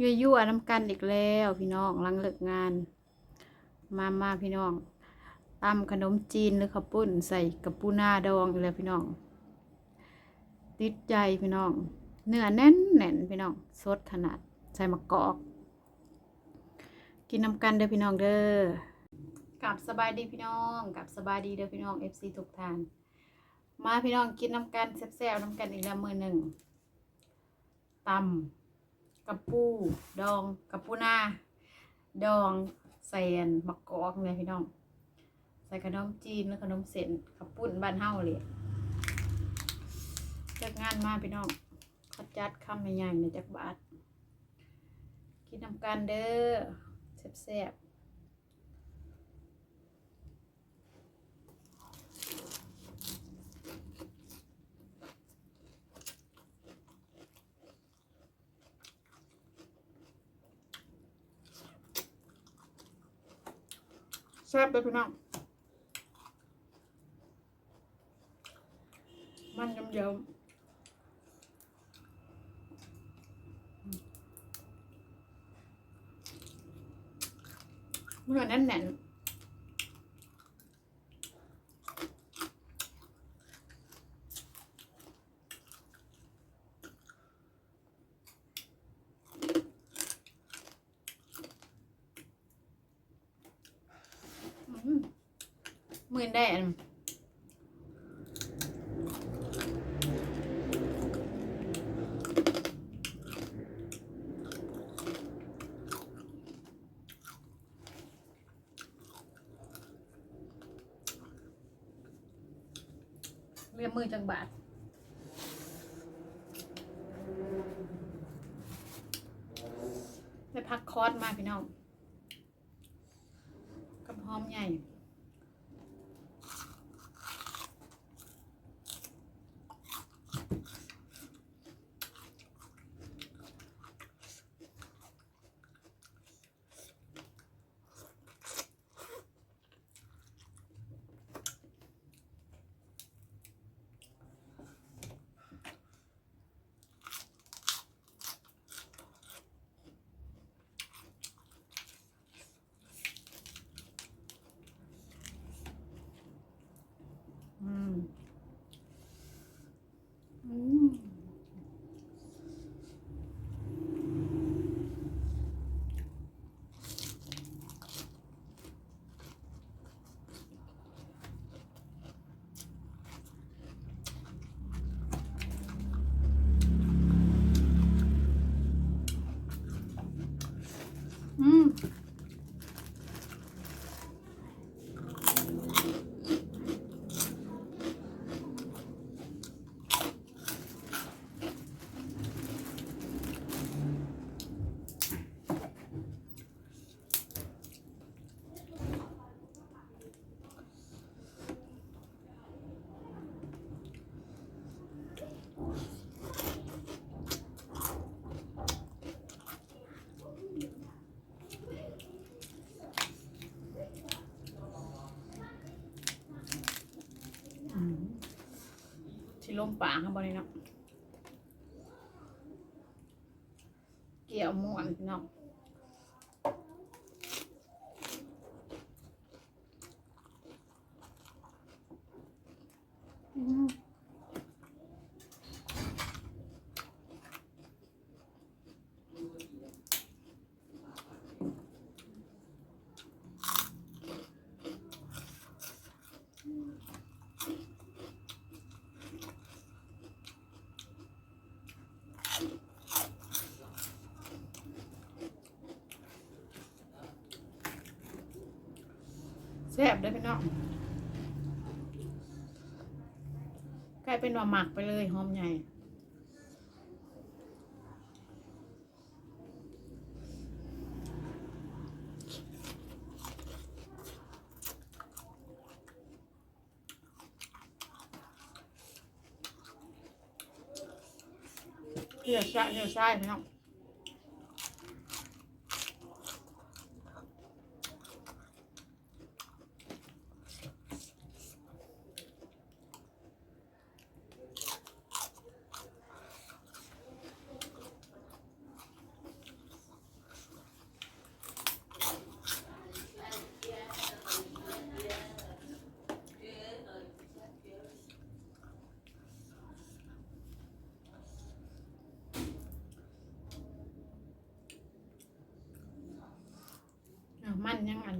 ยั่วยั่วน้ำกันอีกแล้วพี่น้องหลังเลิกงาน มามาพี่น้องตำขนมจีนหรือข้าวปุ้นใส่กับปูนาดองอีกแล้วพี่น้อง ติดใจพี่น้อง เนื้อแน่นแน่นพี่น้องสดขนาดใส่มะกอก กินน้ำกันเด้อพี่น้องเด้อกับสบายดีพี่น้องกับสบายดีเด้อพี่น้อง FC ทุกทาน มาพี่น้องกินน้ำกันแซ่บๆน้ำกันอีกแล้วมือหนึ่งตำ กระปูดองกระปูนาดองใส่อันมะกอกเลยพี่น้อง ใส่ขนมจีนแล้วขนมเส้นขับปุ้นบ้านเฮาเลยเลิกงานมาพี่น้องเขาจัดคำใหญ่ๆในจักบาทกินน้ำกันเด้อแซ่บๆ แซ่บเลยพี่น้อง มันเยิ้มๆเนื้อแน่นๆอืมมือได้อัน เรียบ มือจังบาทไปพักคอร์สมาพี่น้องกับหอมใหญ่ อืม อืม อืม อืมที่ ลมป่าข้างบนนี้เนาะเกี่ยวม่วนเนาะอืมแซ่บเด้อพี่น้องกลายเป็นว่าหมักไปเลยหอมใหญ่เดี๋ยวใส่เดี๋ยวใส่พี่น้องยังอัน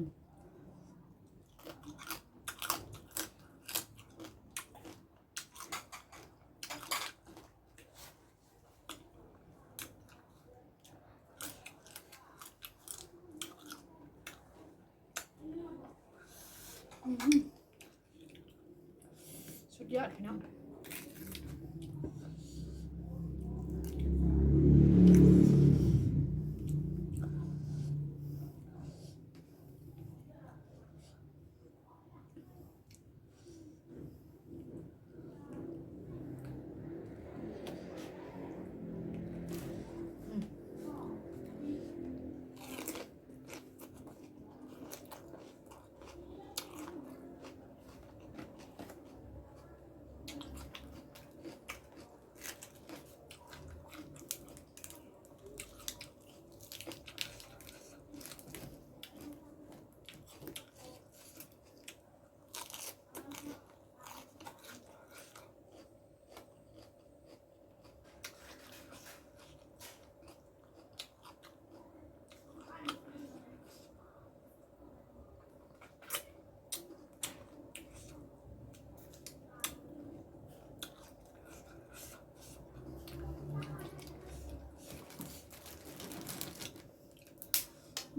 สุดยอดพี่น้อง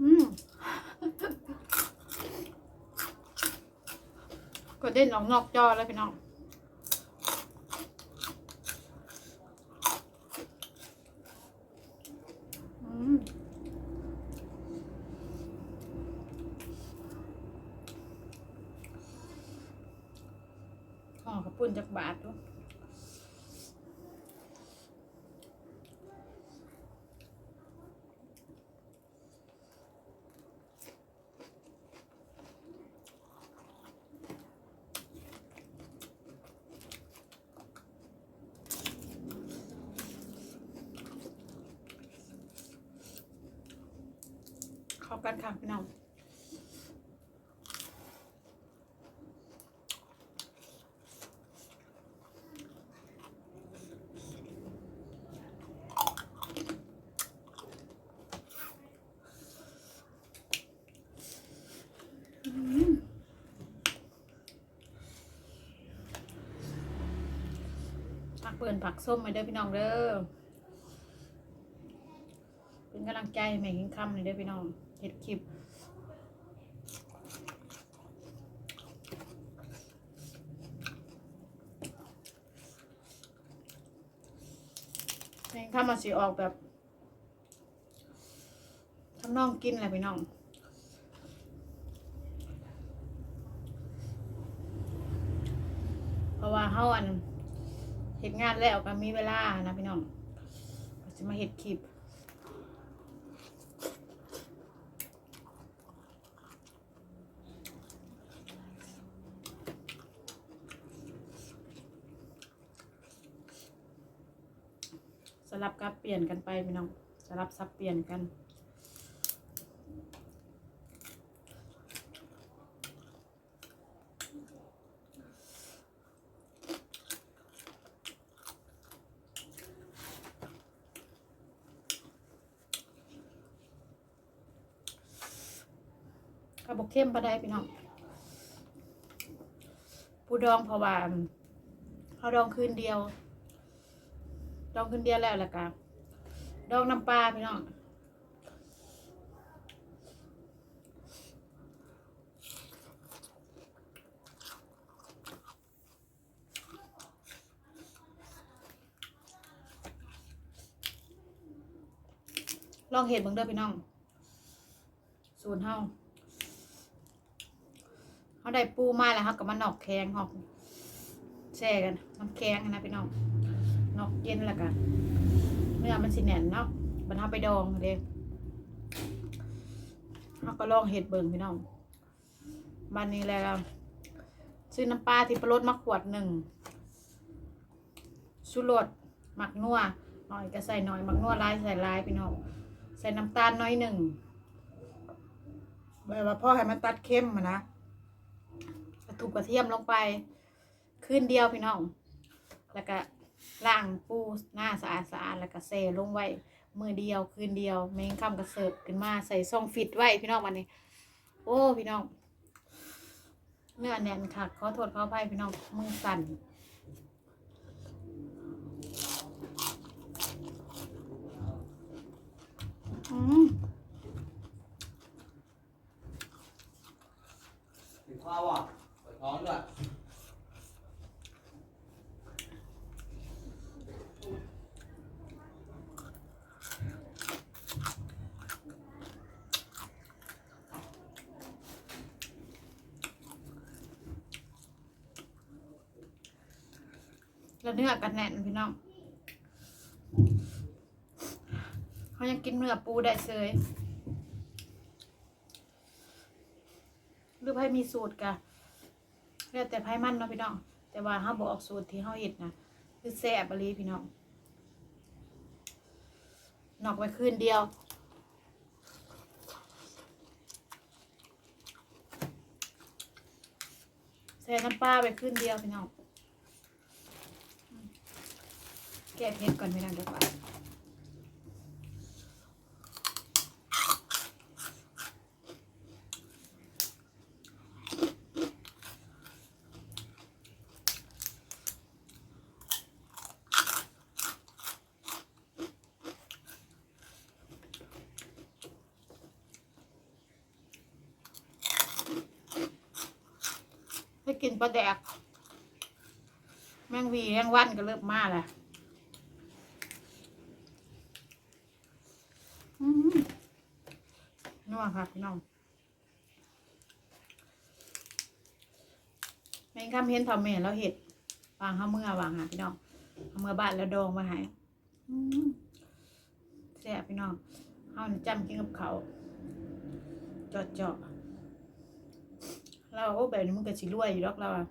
อืม ก็เด่นออกนอกจอแล้วพี่น้อง อืมห่อข้าวปุ้นจากบาทด้วย เข้ากันค่ะพี่น้องผักเปิ่นผักส้มมาเด้อพี่น้องเด้อเป็นกำลังใจแม่กินคำเลยเด้อพี่น้อง เห็ดคลิปแม่งคำมาสิออกแบบทำน้องกินแหละพี่น้องเพราะว่าเฮาอันเฮ็ดงานแล้วก็มีเวลานะพี่น้องก็สิมาเฮ็ดคลิป ส ลับกับเปลี่ยนกันไปพี่น้องสลับซับเปลี่ยนกันกระบอกเข้มปลาได้พี่น้องปูดองเพราะว่าเขาดองคืนเดียว ดองคืนเดียวแล้วล่ะกันดองน้ำปลาพี่น้องลองเห็ดเบิ่งเด้อพี่น้อง สูตรเฮาเฮาได้ปูมาแล้วเฮาก็มานอกแข็งหอกแช่กันน้ำแข็งนะพี่น้อง หนอกเย็นแล้วกันเนื้อมันสิแน่นเนาะบัดเฮาไปดองเด้เฮาก็ลองเห็ดเบิ่งพี่น้องบ้านนี้แล้วซื้อน้ำปลาที่ปลารสมาขวดหนึ่งชูรสหมักนัวหน่อยก็ใส่หน่อยหมักนัวลายใส่ลายพี่น้องใส่น้ำตาลน้อยหนึ่งแบบว่าพ่อให้มันตัดเข้มอะนะถูกกระเทียมลงไปคืนเดียวพี่น้อง แล้วก็ ล้างปูหน้าสะอาดสะอาดแล้วก็เซลงไว้มือเดียวคืนเดียวเมงคำกระเสิร์ฟขึ้นมาใส่ซองฟิตไว้พี่น้องวันนี้ โอ้พี่น้องเนื้อแน่นค่ะขอโทษขออภัยพี่น้องมือสั่นอืมถึงข้าวอะเปวดท้องด้วย แล้วเนื้อกันแน่นพี่น้องเขายังกินเนื้อปูได้เสยหรือไพ่มีสูตรกะแล้วแต่ไพ่มันเนาะพี่น้อง แต่ว่าเขาบอกสูตรที่เขาเห็ดนะคือแซ่บอะลีพี่น้องนอกไว้คืนเดียวใส่น้ำปลาไปคืนเดียวพี่น้อง แก้เผ็ดก่อนพี่น้องเดี๋ยวก่อนให้กินปลาแดก แมงวีแมงวันก็เริ่มมาแล้ว อืมนั วค่ะพี่น้องแมงคำเห็นทำเมนแล้วเห็ดวางข้าเมื่อวางหาพี่น้องเอาเมื่อบ้านแล้วดองมาหายแซ่บพี่น้องเอาจำกินกับเขาจาะเจาะเราโอ้แบบนี้มันก็สิรวยอยู่ดอกเราอะ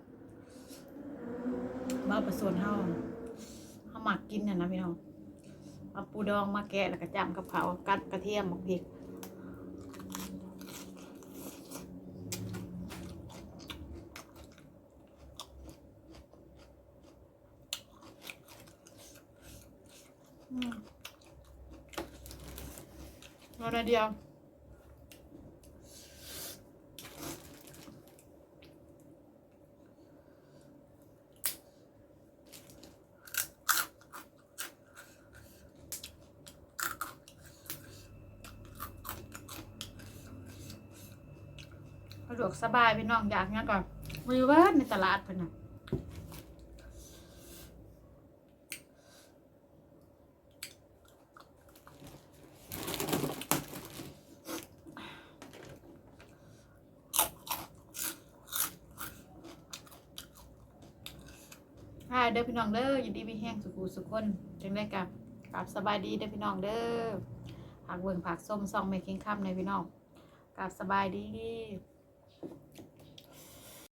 มาประสวนเฮาเฮาหมักกินน่ะนะพี่น้องเอาปูดองมาแกะแล้วก็จำกับเขากัดกระเทียมหมกพริก อาหน่อยเดียว สะดวกสบายพี่น้องอยากเนี้ยก่อนมือเวิร์ดในตลาดเพิ่นน่ะ เด้อพี่น้องเด้อยินดีมีแห้งสุขุสุขคนจังได้กับกับสบายดีเด้อพี่น้องเด้อผักเบิ่งผักส้มซองเมคิงค่ำในพี่น้องกับสบายดี